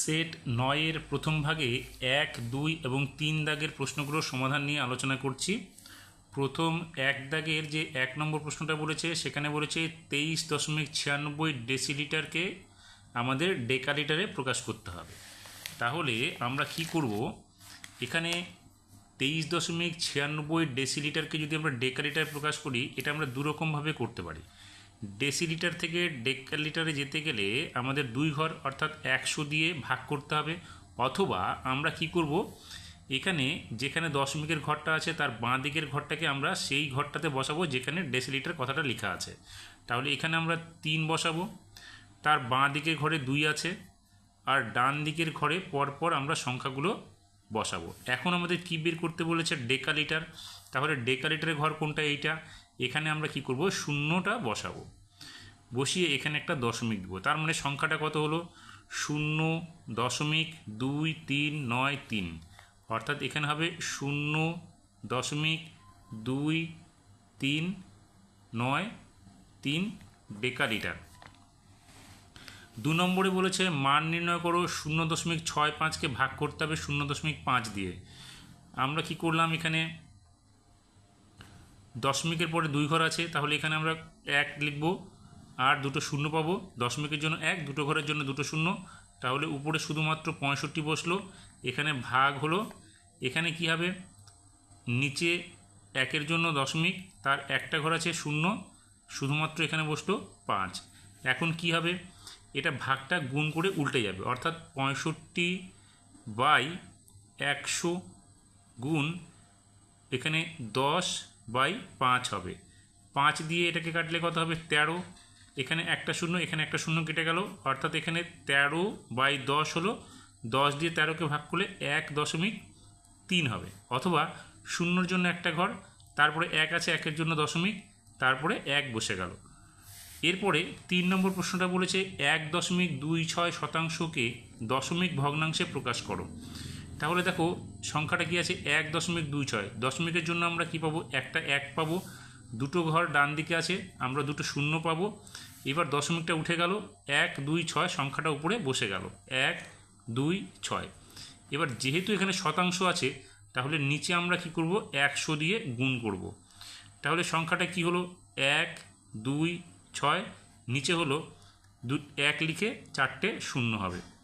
Set নয়ের প্রথম ভাগে এক, দুই এবং তিন দাগের প্রশ্নগুলোর সমাধান নিয়ে আলোচনা করছি। প্রথম এক দাগের যে এক নম্বর প্রশ্নটা বলেছে, সেখানে বলেছে তেইশ দশমিক ছিয়ানব্বই ডেসিলিটারকে আমাদের ডেকালিটারে প্রকাশ করতে হবে। তাহলে আমরা কি করব? এখানে তেইশ দশমিক ছিয়ানব্বই ডেসিলিটারকে যদি আমরা ডেকালিটারে প্রকাশ করি, এটা আমরা দুরকমভাবে করতে পারি। ডেসিলিটার থেকে ডেকালিটারে যেতে গেলে আমাদের দুই ঘর অর্থাৎ একশো দিয়ে ভাগ করতে হবে। অথবা আমরা কি করব? এখানে যেখানে দশমিকের ঘরটা আছে, তার বাঁ দিকের ঘরটাকে আমরা সেই ঘরটাতে বসাবো যেখানে ডেসিলিটার কথাটা লেখা আছে। তাহলে এখানে আমরা তিন বসাবো। তার বাঁ দিকের ঘরে দুই আছে আর ডান দিকের ঘরে পরপর আমরা সংখ্যাগুলো বসাবো। এখন আমাদের কী বের করতে বলেছে? ডেকা ডেকালিটার তাহলে ডেকালিটারের ঘর কোনটা? এইটা। এখানে আমরা কি করব? শূন্যটা বসাবো। বসিয়ে এখানে একটা দশমিক দেবো। তার মানে সংখ্যাটা কত হলো? শূন্য দশমিক দুই তিন নয় তিন। অর্থাৎ এখানে হবে শূন্য দশমিক দুই তিন নয় তিন ডেকালিটার। দু নম্বরে বলেছে, মান নির্ণয় করো, শূন্য দশমিক ছয় পাঁচকে ভাগ করতে হবে শূন্য দশমিক পাঁচ দিয়ে। আমরা কি করলাম এখানে? দশমিকের পরে দুই ঘর আছে, তাহলে এখানে আমরা এক লিখব, আর দুটো শূন্য পাবো। দশমিকের জন্য এক, দুটো ঘরের জন্য দুটো শূন্য। তাহলে উপরে শুধুমাত্র পঁয়ষট্টি বসল, এখানে ভাগ হলো। এখানে কি হবে? নিচে একের জন্য দশমিক, তার একটা ঘর আছে শূন্য, শুধুমাত্র এখানে বসল পাঁচ। এখন কি হবে? এটা ভাগটা গুণ করে উল্টে যাবে, অর্থাৎ পঁয়ষট্টি বাই একশো গুণ এখানে দশ বাই পাঁচ হবে। পাঁচ দিয়ে এটাকে কাটলে কত হবে? তেরো। এখানে একটা শূন্য, এখানে একটা শূন্য কেটে গেল। অর্থাৎ এখানে তেরো বাই দশ হলো। দশ দিয়ে তেরোকে ভাগ করলে এক দশমিক তিন হবে। অথবা শূন্যর জন্য একটা ঘর, তারপরে এক আছে, একের জন্য দশমিক, তারপরে এক বসে গেল। এরপরে তিন নম্বর প্রশ্নটা বলেছে, এক দশমিক দুই ছয় শতাংশকে দশমিক ভগ্নাংশে প্রকাশ করো। তাহলে দেখো, সংখ্যাটা কি আছে? এক দশমিক দুই ছয়। দশমিকের জন্য আমরা কি পাবো? একটা এক পাবো। দুটো ঘর ডান দিকে আছে, আমরা দুটো শূন্য পাবো। এবার দশমিকটা উঠে গেল। এক, দুই, ছয় সংখ্যাটা উপরে বসে গেল। এক, দুই, ছয়। এবার যেহেতু এখানে শতাংশ আছে, তাহলে নিচে আমরা কি করব? একশো দিয়ে গুণ করব। তাহলে সংখ্যাটা কি হলো? এক, দুই, ছয়। নিচে হলো দু এক লিখে চারটে শূন্য হবে।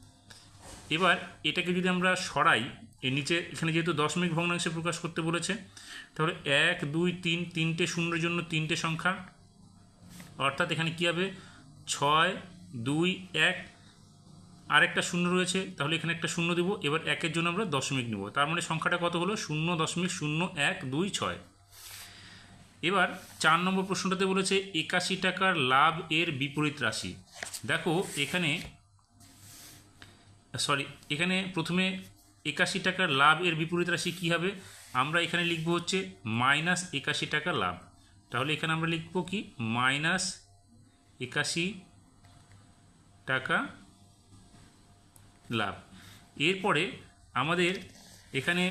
এবার এটাকে যদি আমরা সরাই, এর নিচে এখানে যেহেতু দশমিক ভগ্নাংশে প্রকাশ করতে বলেছে, তাহলে এক, দুই, তিন, তিনটে শূন্যের জন্য তিনটে সংখ্যা, অর্থাৎ এখানে কী হবে? ছয়, দুই, এক, আরেকটা শূন্য রয়েছে, তাহলে এখানে একটা শূন্য দেবো, এবার একের জন্য আমরা দশমিক নেব। তার মানে সংখ্যাটা কত হলো? শূন্য দশমিক শূন্য এক, দুই, ছয়। এবার চার নম্বর প্রশ্নটাতে বলেছে, একাশি টাকার লাভ এর বিপরীত রাশি। দেখো, এখানে সরি এখানে প্রথমে একাশি টাকার লাভ এর বিপরীত রাশি কী হবে? আমরা এখানে লিখব হচ্ছে মাইনাস একাশি টাকা লাভ। তাহলে এখানে আমরা লিখব কি? মাইনাস একাশি টাকা লাভ। এরপরে আমাদের এখানে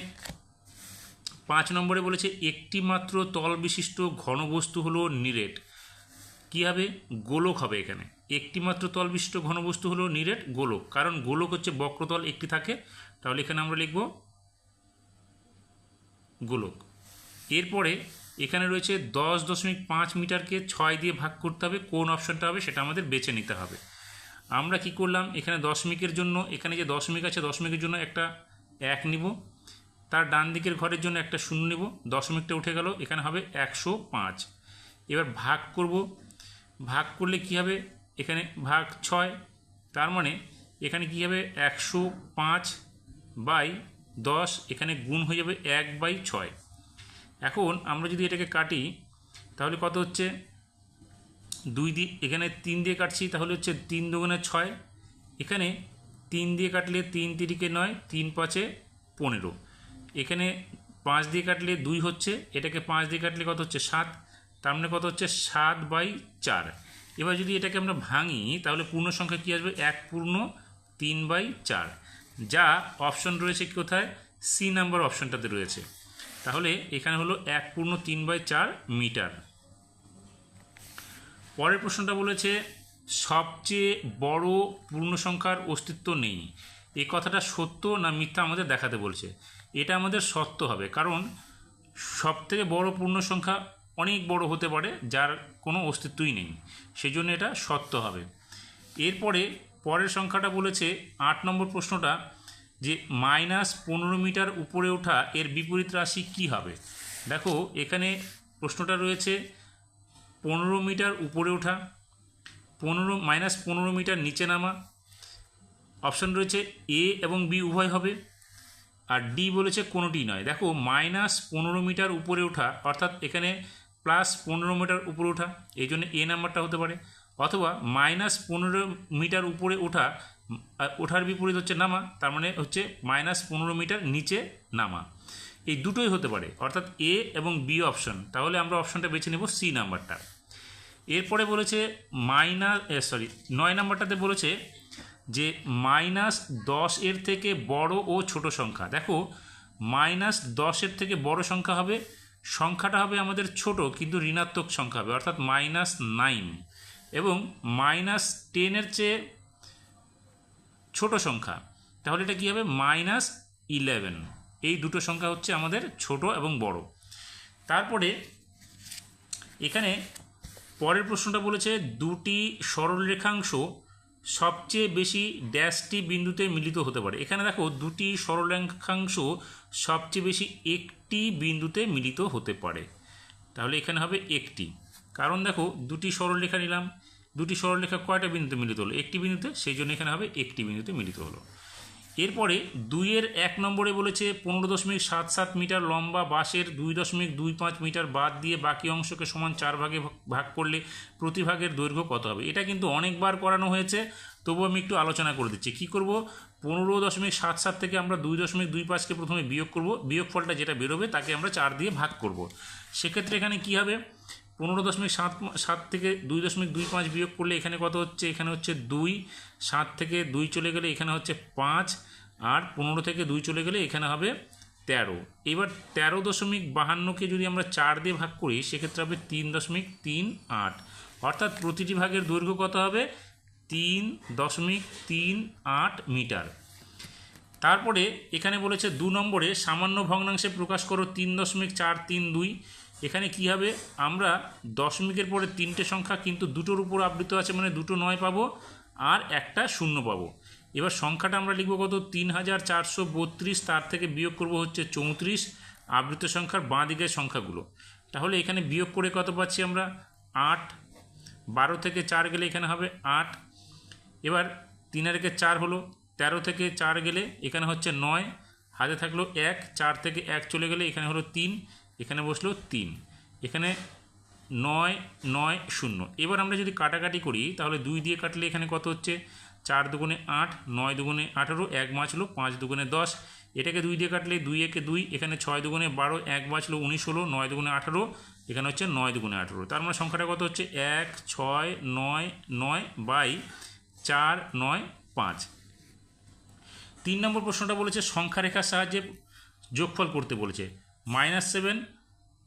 পাঁচ নম্বরে বলেছে একটি মাত্র তল বিশিষ্ট ঘনবস্তু হলো নিরেট। কী হবে? গোলক হবে এখানে। একটি মাত্র তল বিশিষ্ট ঘনবস্তু হলো নিরেট গোলক। কারণ গোলক হচ্ছে বক্রতল, একটি থাকে। তাহলে এখানে আমরা লিখব গোলক। এরপরে এখানে রয়েছে দশ দশমিক পাঁচ মিটারকে ছয় দিয়ে ভাগ করতে হবে। কোন অপশানটা হবে সেটা আমাদের বেছে নিতে হবে। আমরা কি করলাম? এখানে দশমিকের জন্য, এখানে যে দশমিক আছে, দশমিকের জন্য একটা এক নিব। তার ডান দিকের ঘরের জন্য একটা শূন্য নেব। দশমিকটা উঠে গেল, এখানে হবে একশো পাঁচ। এবার ভাগ করব। ভাগ করলে কি হবে? এখানে ভাগ ছয়, তার মানে এখানে কি হবে? একশো পাঁচ বাই দশ, এখানে গুণ হয়ে যাবে এক বাই ছয়। এখন আমরা যদি এটাকে কাটি, তাহলে কত হচ্ছে? দুই দিয়ে, এখানে তিন দিয়ে কাটছি, তাহলে হচ্ছে তিন দুগুণে ছয়। এখানে তিন দিয়ে কাটলে তিন তিরিকে নয়, তিন পাঁচে পনেরো। এখানে পাঁচ দিয়ে কাটলে দুই হচ্ছে, এটাকে পাঁচ দিয়ে কাটলে কত হচ্ছে? সাত। তার মানে কত হচ্ছে? সাত বাই চার। এবার যদি এটাকে আমরা ভাঙি, তাহলে পূর্ণ সংখ্যা কী আসবে? এক পূর্ণ, তিন বাই চার। যা অপশন রয়েছে কোথায়? সি নাম্বার অপশনটাতে রয়েছে। তাহলে এখানে হলো এক পূর্ণ, তিন বাই চার মিটার। পরের প্রশ্নটা বলেছে, সবচেয়ে বড় পূর্ণ সংখ্যার অস্তিত্ব নেই। এই কথাটা সত্য না মিথ্যা আমাদের দেখাতে বলছে? এটা আমাদের সত্য হবে। কারণ সব থেকে বড় পূর্ণ সংখ্যা অনেক বড় হতে পারে, যার কোনো অস্তিত্বই নেই। সেই জন্য এটা সত্য হবে। এরপরে পরের সংখ্যাটা বলেছে আট নম্বর প্রশ্নটা যে মাইনাস পনেরো মিটার উপরে ওঠা এর বিপরীত রাশি কী হবে? দেখো, এখানে প্রশ্নটা রয়েছে পনেরো মিটার উপরে ওঠা, পনেরো, মাইনাস পনেরো মিটার নিচে নামা, অপশান রয়েছে এ এবং বি উভয় হবে, আর ডি বলেছে কোনোটি নয়। দেখো, মাইনাস পনেরো মিটার উপরে ওঠা, অর্থাৎ এখানে প্লাস পনেরো মিটার উপরে ওঠা, এই জন্য এ নাম্বারটা হতে পারে। অথবা মাইনাস পনেরো মিটার উপরে ওঠা ওঠার বিপরীত হচ্ছে নামা, তার মানে হচ্ছে মাইনাস পনেরো মিটার নিচে নামা। এই দুটোই হতে পারে, অর্থাৎ এ এবং বি অপশন তাহলে আমরা অপশনটা বেছে নেব সি নাম্বারটা। এরপরে বলেছে মাইনাস সরি নয় নাম্বারটাতে বলেছে যে মাইনাস দশ এর থেকে বড় ও ছোট সংখ্যা। দেখো, মাইনাস দশের থেকে বড় সংখ্যা হবে সংখ্যাটা হবে আমাদের ছোট, কিন্তু ঋণাত্মক সংখ্যা হবে, অর্থাৎ মাইনাস নাইন এবং মাইনাস টেনের চেয়ে ছোট সংখ্যা। তাহলে এটা কী হবে? মাইনাস ইলেভেন এই দুটো সংখ্যা হচ্ছে আমাদের ছোট এবং বড়। তারপরে এখানে পরের প্রশ্নটা বলেছে দুটি সরলরেখাংশ সবচেয়ে বেশি ড্যাশটি বিন্দুতে মিলিত হতে পারে। এখানে দেখো দুটি সরলরেখাংশ সবচেয়ে বেশি একটি বিন্দুতে মিলিত হতে পারে। তাহলে এখানে হবে একটি। কারণ দেখো দুটি সরলরেখা নিলাম, দুটি সরলরেখা কয়টা বিন্দুতে মিলিত হলো? একটি বিন্দুতে, সেই জন্য এখানে হবে একটি বিন্দুতে মিলিত হলো। এরপরে দুইয়ের এক নম্বরে বলেছে পনেরো দশমিক সাত সাত মিটার লম্বা বাঁশের দুই দশমিক দুই পাঁচ মিটার বাদ দিয়ে বাকি অংশকে সমান চার ভাগে ভাগ- করলে প্রতিভাগের দৈর্ঘ্য কত হবে? এটা কিন্তু অনেকবার করানো হয়েছে, তবুও আমি একটু আলোচনা করে দিচ্ছি। কী করব? পনেরো দশমিক সাত সাত থেকে আমরা দুই দশমিক দুই পাঁচকে প্রথমে বিয়োগ করব। বিয়োগ ফলটা যেটা বেরোবে তাকে আমরা চার দিয়ে ভাগ করব। সেক্ষেত্রে এখানে কী হবে? পনেরো দশমিক সাত সাত থেকে দুই দশমিক দুই পাঁচ বিয়োগ করলে এখানে কত হচ্ছে? এখানে হচ্ছে দুই, সাত থেকে দুই চলে গেলে এখানে হচ্ছে পাঁচ, আর পনেরো থেকে দুই চলে গেলে এখানে হবে তেরো। এবার তেরো দশমিক বাহান্নকে যদি আমরা চার দিয়ে ভাগ করি, সেক্ষেত্রে হবে তিন দশমিক তিন আট। অর্থাৎ প্রতিটি ভাগের দৈর্ঘ্য কত হবে? তিন দশমিক তিন আট মিটার। তারপরে এখানে বলেছে দু নম্বরে সামান্য ভগ্নাংশে প্রকাশ করো তিন দশমিক চার তিন দুই। এখানে কি হবে? আমরা দশমিকের পরে তিনটে সংখ্যা কিন্তু দুটোর উপর আবৃত আছে মানে দুটো নয় পাবো আর একটা শূন্য পাবো। এবার সংখ্যাটা আমরা লিখব কত? তিন হাজার চারশো বত্রিশ, তার থেকে বিয়োগ করব হচ্ছে চৌত্রিশ, আবৃত সংখ্যার বাঁ দিকের সংখ্যাগুলো। তাহলে এখানে বিয়োগ করে কত পাচ্ছি আমরা? আট। বারো থেকে চার গেলে এখানে হবে আট। এবার তিন আর চার হলো, তেরো থেকে চার গেলে এখানে হচ্ছে নয়। হাতে থাকল এক, চার থেকে এক চলে গেলে এখানে হলো তিন। এখানে বসল তিন। এখানে নয় নয়, শূন্য। এবার আমরা যদি কাটাকাটি করি, তাহলে দুই দিয়ে কাটলে এখানে কত হচ্ছে? চার দুগুণে আট, নয় দুগুণে আঠেরো, এক বাঁচলো, পাঁচ দুগুণে দশ। এটাকে দুই দিয়ে কাটলে দুই একে দুই, এখানে ছয় দুগুণে বারো, এক বাঁচলো উনিশ হলো নয় দুগুণে আঠেরো, এখানে হচ্ছে নয় দুগুণে আঠেরো। তার মানে সংখ্যাটা কত হচ্ছে? এক, ছয়, নয় নয় বাই চার, নয়, পাঁচ। তিন নম্বর প্রশ্নটা বলেছে সংখ্যা রেখার সাহায্যে যোগফল করতে বলেছে। মাইনাস সেভেন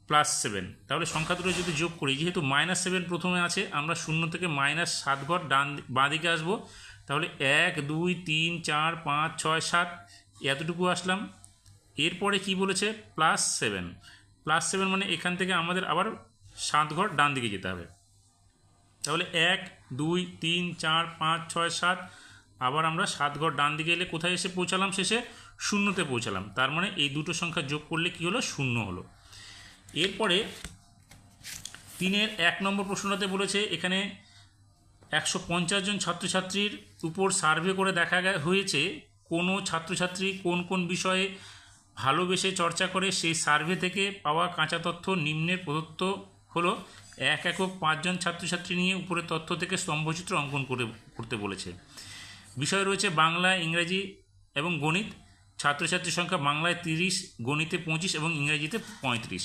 প্লাস সেভেন তাহলে সংখ্যা দুটো যদি যোগ করি, যেহেতু মাইনাস সেভেন প্রথমে আছে, আমরা শূন্য থেকে মাইনাস সাত ঘর ডান বাঁ দিকে আসব। তাহলে এক, দুই, তিন, চার, পাঁচ, ছয়, সাত, এতটুকু আসলাম। এরপরে কি বলেছে? প্লাস সেভেন প্লাস সেভেন মানে এখান থেকে আমাদের আবার সাত ঘর ডান দিকে যেতে হবে। তাহলে এক, দুই, তিন, চার, পাঁচ, ছয়, সাত, আবার আমরা সাত ঘর ডান দিকে এলে কোথায় এসে পৌঁছালাম শেষে? শূন্যতে পৌঁছালাম। তার মানে এই দুটো সংখ্যা যোগ করলে কি হলো? শূন্য হলো। এরপরে তিনের এক নম্বর প্রশ্নটাতে বলেছে, এখানে একশো পঞ্চাশ জন ছাত্রছাত্রীর উপর সার্ভে করে দেখা হয়েছে কোনো ছাত্রছাত্রী কোন কোন বিষয়ে ভালোবেসে চর্চা করে সেই সার্ভে থেকে পাওয়া কাঁচা তথ্য নিম্নের প্রদত্ত হলো এক একক পাঁচজন ছাত্রছাত্রী নিয়ে উপরে তথ্য থেকে স্তম্ভচিত্র অঙ্কন করে, করতে বলেছে। বিষয় রয়েছে বাংলা, ইংরেজি এবং গণিত। ছাত্রছাত্রীর সংখ্যা বাংলায় তিরিশ, গণিতে পঁচিশ এবং ইংরেজিতে পঁয়ত্রিশ।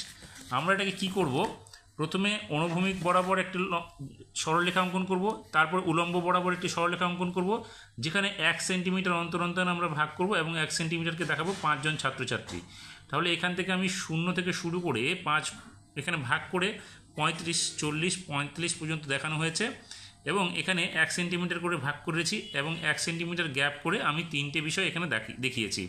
আমরা এটাকে কি করব? প্রথমে অনুভূমিক বরাবর একটি সরলরেখা অঙ্কন করব, তারপর উলম্ব বরাবর একটি সরলরেখা অঙ্কন করব, যেখানে এক সেন্টিমিটার অন্তর অন্তর আমরা ভাগ করব এবং এক সেন্টিমিটারকে দেখাবো পাঁচজন ছাত্রছাত্রী। তাহলে এখান থেকে আমি শূন্য থেকে শুরু করে পাঁচ, এখানে ভাগ করে পঁয়ত্রিশ, চল্লিশ পঁয়ত্রিশ পর্যন্ত দেখানো হয়েছে। এবং এখানে এক সেন্টিমিটার করে ভাগ করেছি এবং এক সেন্টিমিটার গ্যাপ করে আমি তিনটে বিষয় এখানে দেখি- দেখিয়েছি।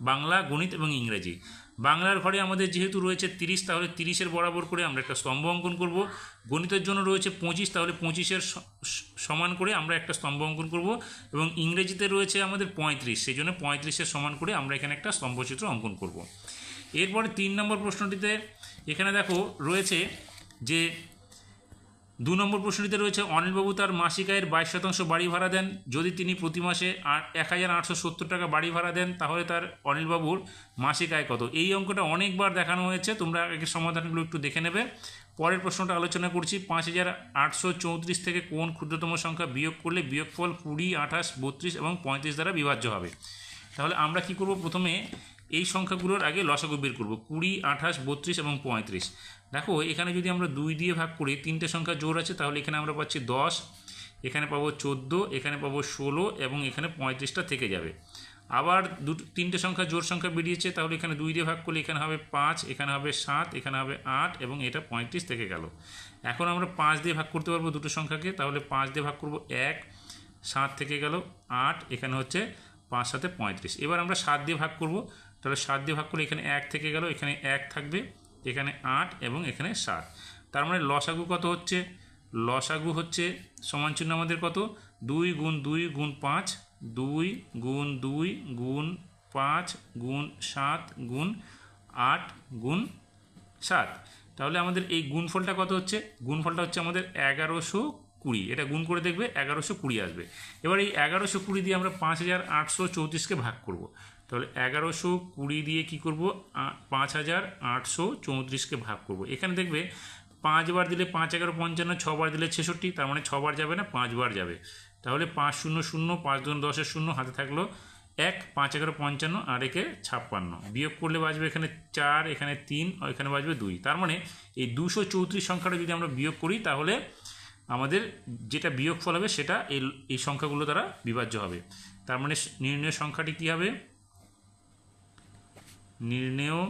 বাংলা, গণিত এবং ইংরেজি। বাংলার ঘরে আমাদের যেহেতু রয়েছে তিরিশ, তাহলে তিরিশের বরাবর করে আমরা একটা স্তম্ভ অঙ্কন করব। গণিতের জন্য রয়েছে পঁচিশ, তাহলে পঁচিশের সমান করে আমরা একটা স্তম্ভ অঙ্কন করব এবং ইংরেজিতে রয়েছে আমাদের পঁয়ত্রিশ, সেই জন্য পঁয়ত্রিশের সমান করে আমরা এখানে একটা স্তম্ভচিত্র অঙ্কন করব। এরপরে তিন নম্বর প্রশ্নটিতে এখানে দেখো রয়েছে যে দু নম্বর প্রশ্নটিতে রয়েছে, অনিলবাবু তার মাসিক আয়ের বাইশ শতাংশ বাড়ি ভাড়া দেন। যদি তিনি প্রতি মাসে এক হাজার আটশো সত্তর টাকা বাড়ি ভাড়া দেন, তাহলে তার অনিলবাবুর মাসিক আয় কত? এই অঙ্কটা অনেকবার দেখানো হয়েছে, তোমরা আগে সমাধানগুলো একটু দেখে নেবে। পরের প্রশ্নটা আলোচনা করছি, পাঁচ হাজার আটশো চৌত্রিশ থেকে কোন ক্ষুদ্রতম সংখ্যা বিয়োগ করলে বিয়োগফল কুড়ি, আঠাশ, বত্রিশ এবং পঁয়ত্রিশ দ্বারা বিভাজ্য হবে? তাহলে আমরা কি করব? প্রথমে এই সংখ্যাগুলোর আগে লসাগু বের করব। কুড়ি, আঠাশ, বত্রিশ এবং পঁয়ত্রিশ। দেখো, এখানে যদি আমরা দুই দিয়ে ভাগ করি, তিনটে সংখ্যা জোর আছে, তাহলে এখানে আমরা পাচ্ছি দশ, এখানে পাবো চোদ্দ, এখানে পাবো ষোলো এবং এখানে পঁয়ত্রিশটা থেকে যাবে। আবার দুটো, তিনটে সংখ্যা জোর সংখ্যা বেরিয়েছে, তাহলে এখানে দুই দিয়ে ভাগ করলে এখানে হবে পাঁচ, এখানে হবে সাত, এখানে হবে আট এবং এটা পঁয়ত্রিশ থেকে গেল। এখন আমরা পাঁচ দিয়ে ভাগ করতে পারব দুটো সংখ্যাকে, তাহলে পাঁচ দিয়ে ভাগ করব এক, সাত থেকে গেল আট, এখানে হচ্ছে পাঁচ সাথে পঁয়ত্রিশ। এবার আমরা সাত দিয়ে ভাগ করব তাহলে সাত দিয়ে ভাগ করলে এখানে এক থেকে গেল, এখানে এক থাকবে, এখানে আট এবং এখানে সাত। তার মানে লসাগু কত হচ্ছে? লসাগু হচ্ছে সমান চিহ্ন আমাদের কত? দুই গুণ দুই গুণ পাঁচ, দুই গুণ দুই গুণ পাঁচ গুণ সাত গুণ আট গুণ সাত। তাহলে আমাদের এই গুণফলটা কত হচ্ছে? গুণফলটা হচ্ছে আমাদের এগারোশো কুড়ি। এটা গুণ করে দেখবে এগারোশো কুড়ি আসবে। এবার এই এগারোশো কুড়ি দিয়ে আমরা পাঁচ হাজার আটশো চৌত্রিশকে ভাগ করব। তাহলে এগারোশো কুড়ি দিয়ে কি করব? পাঁচ হাজার আটশো চৌত্রিশকে ভাগ করব। এখানে দেখবে পাঁচবার দিলে পাঁচ এগারো পঞ্চান্ন, ছবার দিলে ছেষট্টি, তার মানে ছবার যাবে না, পাঁচবার যাবে। তাহলে পাঁচ শূন্য শূন্য, পাঁচ দশের শূন্য, হাতে থাকল এক, পাঁচ এগারো পঞ্চান্ন, আর একে ছাপ্পান্ন। বিয়োগ করলে বাজবে এখানে চার, এখানে তিন এখানে বাজবে দুই। তার মানে এই দুশো চৌত্রিশ সংখ্যাটা যদি আমরা বিয়োগ করি, তাহলে আমাদের যেটা বিয়োগ ফল হবে, সেটা এই এই সংখ্যাগুলো দ্বারা বিভাজ্য হবে। তার মানে নির্ণয় সংখ্যাটি কী হবে? নির্ণেয়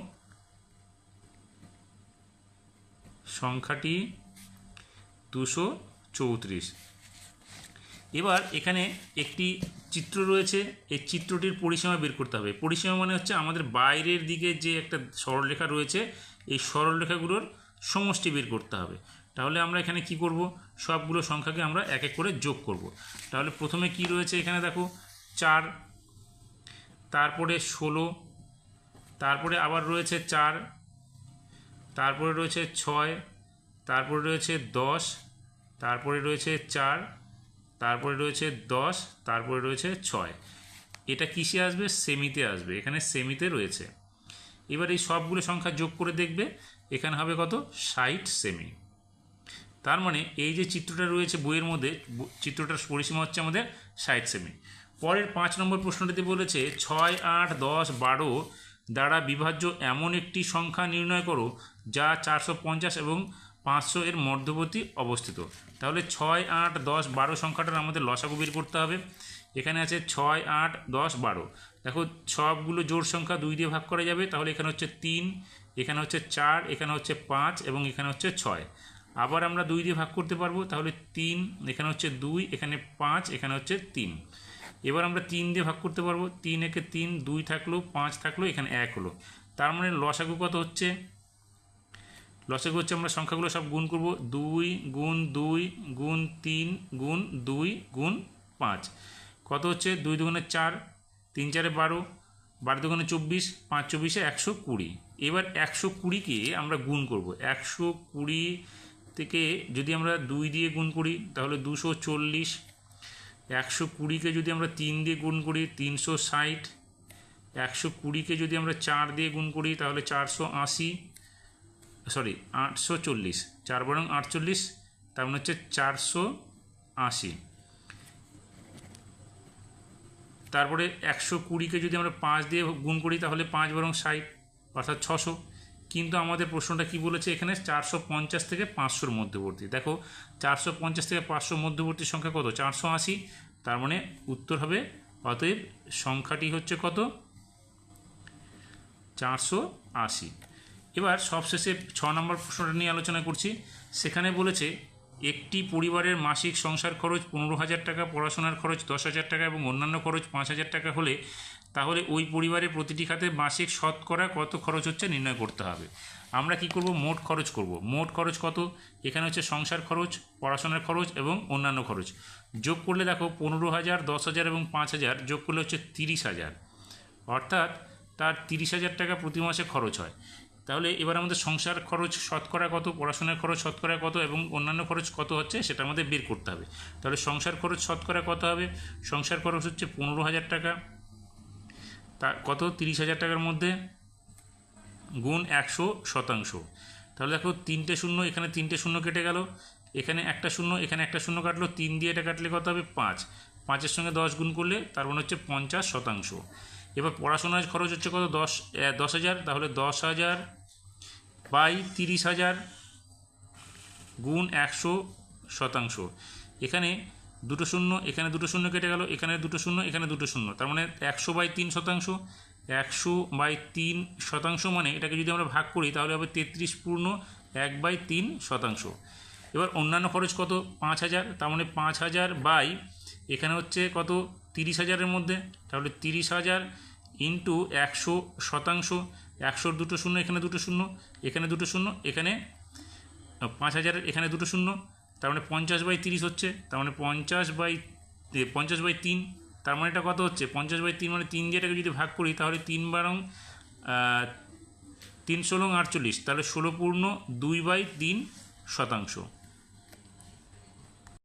সংখ্যাটি দুশো চৌত্রিশ। এবার এখানে একটি চিত্র রয়েছে, এই চিত্রটির পরিসীমা বের করতে হবে। পরিসীমা মানে হচ্ছে আমাদের বাইরের দিকে যে একটা সরলরেখা রয়েছে, এই সরলরেখাগুলোর সমষ্টি বের করতে হবে। তাহলে আমরা এখানে কি করব? সবগুলো সংখ্যাকে আমরা এক এক করে যোগ করব। তাহলে প্রথমে কি রয়েছে এখানে দেখো, চার, তারপরে ষোলো তারপরে আবার রয়েছে চার, তারপরে রয়েছে ছয়, তারপরে রয়েছে দশ, তারপরে রয়েছে চার, তারপরে রয়েছে দশ, তারপরে রয়েছে ছয়। এটা কিসে আসবে? সেমিতে আসবে। এখানে সেমিতে রয়েছে। এবার এই সবগুলো সংখ্যা যোগ করে দেখবে। এখানে হবে কত? ষাট সেমি। তার মানে এই যে চিত্রটা রয়েছে বইয়ের মধ্যে চিত্রটার পরিসীমা হচ্ছে আমাদের ষাট সেমি। পরের পাঁচ নম্বর প্রশ্নটিতে বলেছে ছয়, আট, দশ, বারো দ্বারা বিভাজ্য এমন একটি সংখ্যা নির্ণয় করো যা চারশো পঞ্চাশ এবং পাঁচশো এর মধ্যবর্তী অবস্থিত। তাহলে ছয় আট দশ বারো সংখ্যাটার আমাদের লসাগু বের করতে হবে। এখানে আছে ছয় আট দশ বারো। দেখো সবগুলো জোর সংখ্যা দুই দিয়ে ভাগ করা যাবে। তাহলে এখানে হচ্ছে তিন, এখানে হচ্ছে চার, এখানে হচ্ছে পাঁচ এবং এখানে হচ্ছে ছয়। আবার আমরা দুই দিয়ে ভাগ করতে পারব। তাহলে তিন, এখানে হচ্ছে দুই, এখানে পাঁচ, এখানে হচ্ছে তিন। এবার আমরা তিন দিয়ে ভাগ করতে পারব। তিন একে তিন, দুই থাকল, পাঁচ থাকল, এখানে এক হলো। তার মানে লসাগু কত হচ্ছে? লসাগু হচ্ছে আমরা সংখ্যাগুলো সব গুণ করব। দুই গুণ দুই গুণ তিন গুণ দুই গুণ পাঁচ। কত হচ্ছে? দুই দুগুণে চার, তিন চারে বারো বারো দুগুণে চব্বিশ, পাঁচ চব্বিশে একশো কুড়ি। এবার একশো কুড়িকে আমরা গুণ করব। একশো কুড়ি থেকে যদি আমরা দুই দিয়ে গুণ করি, তাহলে দুশো চল্লিশ একশো কুড়িকে যদি আমরা তিন দিয়ে গুণ করি, তিনশো ষাট। একশো কুড়িকে যদি আমরা চার দিয়ে গুণ করি, তাহলে চারশো আশি। সরি, আটশো চল্লিশ। চার বরং আটচল্লিশ, তার মানে হচ্ছে চারশো আশি। তারপরে একশো কুড়িকে যদি আমরা পাঁচ দিয়ে গুণ করি, তাহলে পাঁচ বরং ষাট, অর্থাৎ ছশো। কিন্তু আমাদের প্রশ্নটা কি বলেছে? এখানে চারশো পঞ্চাশ থেকে পাঁচশোর মধ্যবর্তী। দেখো, চারশো পঞ্চাশ থেকে পাঁচশোর মধ্যবর্তী সংখ্যা কত? চারশো আশি। তার মানে উত্তর হবে, অতএব সংখ্যাটি হচ্ছে কত? চারশো আশি। এবার সবশেষে ছ নম্বর প্রশ্নটা নিয়ে আলোচনা করছি। সেখানে বলেছে, একটি পরিবারের মাসিক সংসার খরচ পনেরো হাজার টাকা, পড়াশোনার খরচ দশ হাজার টাকা এবং অন্যান্য খরচ পাঁচ হাজার টাকা হলে তাহলে ওই পরিবারের প্রতিটি খাতে মাসিক শতকরা কত খরচ হচ্ছে নির্ণয় করতে হবে। আমরা কি করব? মোট খরচ করব। মোট খরচ কত? এখানে হচ্ছে সংসার খরচ, পড়াশোনার খরচ এবং অন্যান্য খরচ। যোগ করলে দেখো পনেরো হাজার, দশ হাজার এবং পাঁচ হাজার, যোগ করলে হচ্ছে তিরিশ হাজার। অর্থাৎ তার তিরিশ হাজার টাকা প্রতি মাসে খরচ হয়। তাহলে এবার আমাদের সংসার খরচ শতকরা কত, পড়াশোনার খরচ শতকরা কত এবং অন্যান্য খরচ কত হচ্ছে সেটা আমাদের বের করতে হবে। তাহলে সংসার খরচ শতকরা কত হবে? সংসার খরচ হচ্ছে পনেরো হাজার টাকা। তা কত? তিরিশ হাজার টাকার মধ্যে গুণ একশো শতাংশ। তাহলে দেখো তিনটে শূন্য, এখানে তিনটে শূন্য কেটে গেল, এখানে একটা শূন্য, এখানে একটা শূন্য কাটলো, তিন দিয়ে এটা কাটলে কত হবে? পাঁচ। পাঁচের সঙ্গে দশ গুণ করলে তার মানে হচ্ছে পঞ্চাশ শতাংশ। এবার পড়াশোনার খরচ হচ্ছে কত? দশ দশ হাজার, তাহলে দশ হাজার বাই তিরিশ হাজার গুণ একশো শতাংশ। এখানে দুটো শূন্য, এখানে দুটো শূন্য কেটে গেল, এখানে দুটো শূন্য, এখানে দুটো শূন্য। তার মানে একশো বাই তিন শতাংশ, একশো বাই তিন শতাংশ মানে এটাকে যদি আমরা ভাগ করি তাহলে হবে তেত্রিশ পূর্ণ এক বাই তিন শতাংশ। এবার অন্যান্য খরচ কত? পাঁচ হাজার, তার মানে পাঁচ হাজার বাই এখানে হচ্ছে কত? তিরিশ হাজারের মধ্যে। তাহলে তিরিশ হাজার ইন্টু একশো শতাংশ, একশোর দুটো শূন্য, এখানে দুটো শূন্য, এখানে দুটো শূন্য, এখানে পাঁচ হাজারের, এখানে দুটো শূন্য তার মানে পঞ্চাশ বাই তিরিশ হচ্ছে, তার মানে পঞ্চাশ বাই পঞ্চাশ বাই তিন, তার মানে এটা কত হচ্ছে? পঞ্চাশ বাই তিন মানে তিন দিয়ে এটাকে যদি ভাগ করি, তাহলে তিন বারং তিন ষোলো আটচল্লিশ, তাহলে ষোলো পূর্ণ দুই বাই তিন শতাংশ।